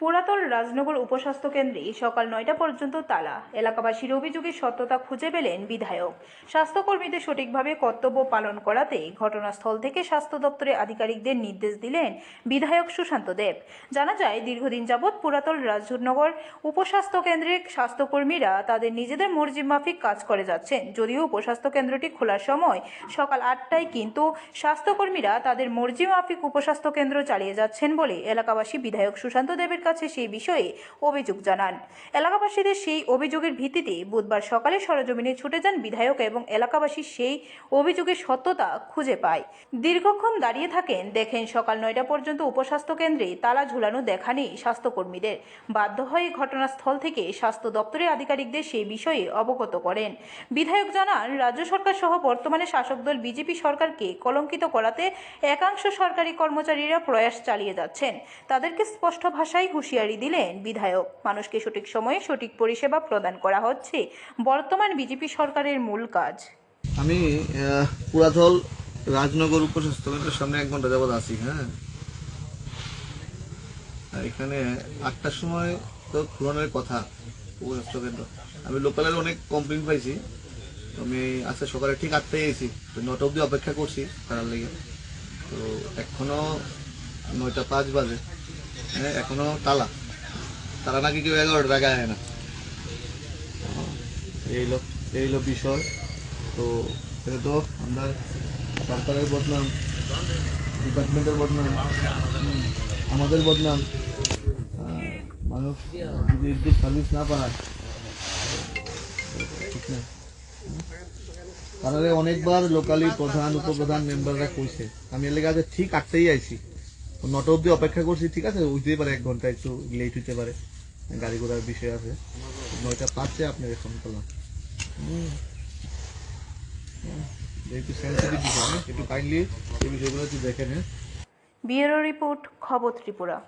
পুরাতন রাজনগর উপস্বাস্থ্য কেন্দ্রে সকাল নয়টা পর্যন্ত তালা। এলাকাবাসীর অভিযোগের সত্যতা খুঁজে পেলেন বিধায়ক। স্বাস্থ্যকর্মীদের সঠিকভাবে কর্তব্য পালন করাতে ঘটনাস্থল থেকে স্বাস্থ্য দপ্তরের আধিকারিকদের নির্দেশ দিলেন বিধায়ক সুশান্ত দেব। জানা যায়, দীর্ঘদিন যাবৎ পুরাতন রাজনগর উপস্বাস্থ্য কেন্দ্রের স্বাস্থ্যকর্মীরা তাদের নিজেদের মর্জি মাফিক কাজ করে যাচ্ছেন। যদিও উপস্বাস্থ্য কেন্দ্রটি খোলার সময় সকাল আটটায় কিন্তু স্বাস্থ্যকর্মীরা তাদের মর্জি মাফিক উপস্বাস্থ্য কেন্দ্র চালিয়ে যাচ্ছেন বলে এলাকাবাসী বিধায়ক সুশান্ত দেবের কাছে সেই বিষয়ে অভিযোগ জানান। এলাকাবাসীদের সেই অভিযোগের ভিত্তিতে বুধবার সকালে সরজমিনে ছুটে যান বিধায়ক এবং এলাকাবাসী সেই অভিযোগের সত্যতা খুঁজে পায়। দীর্ঘক্ষণ দাঁড়িয়ে থাকেন, দেখেন সকাল নয়টা পর্যন্ত উপস্বাস্থ্য কেন্দ্রে তালা ঝুলানো দেখা নেই স্বাস্থ্যকর্মীদের। বাধ্য হয়ে ঘটনাস্থল থেকে স্বাস্থ্য দপ্তরের আধিকারিকদের সেই বিষয়ে অবগত করেন। বিধায়ক জানান, রাজ্য সরকার সহ বর্তমানে শাসক দল বিজেপি সরকারকে কলঙ্কিত করাতে একাংশ সরকারি কর্মচারীরা প্রয়াস চালিয়ে যাচ্ছেন। তাদেরকে স্পষ্ট ভাষায় হুঁশিয়ারি দিলেন বিধায়ক। মানুষকে সঠিক সময়ে সঠিক পরিষেবা প্রদান করা হচ্ছে। বর্তমান বিজেপি সরকারের মূল কাজ। আমি আহ, পুরাতল রাজনগর উপস্বাস্থ্য কেন্দ্রের সামনে এক ঘণ্টা যাবৎ আছি হ্যাঁ? এখানে আটটার সময় তো খুলনের কথা উপস্বাস্থ্য কেন্দ্র আমি লোকালের অনেক কমপ্লেন পাইছি। আমি আজকে সকালে ঠিক আটটায় এসেছি। তো নটা অবধি অপেক্ষা করছি তার লেগে। তো এখনও নয়টা পাঁচ বাজে। হ্যাঁ এখনও তালা। তারা নাকি কেউ আগে আয় না। এই হলো এই হলো বিষয়। তো এটা তো আমরা সরকারের বদনাম, ডিপার্টমেন্টের বদনাম, আমাদের বদনাম। মানুষ যদি সার্ভিস না পায় তারা অনেকবার লোকালি প্রধান, উপপ্রধান মেম্বাররা কইছে। আমি আজ ঠিক আটটাই আইছি। নটা অব্দি অপেক্ষা করছি, ঠিক আছে? উঠতেই পারে, এক ঘণ্টা একটু লেট হইতে পারে। গাড়ি ঘোড়ার বিষয় আছে। নয়টা পাচ্ছে আপনাকে ফোন করলাম। যেহেতু বিষয়গুলো দেখে নেন। ব্যুরো রিপোর্ট, খবর ত্রিপুরা।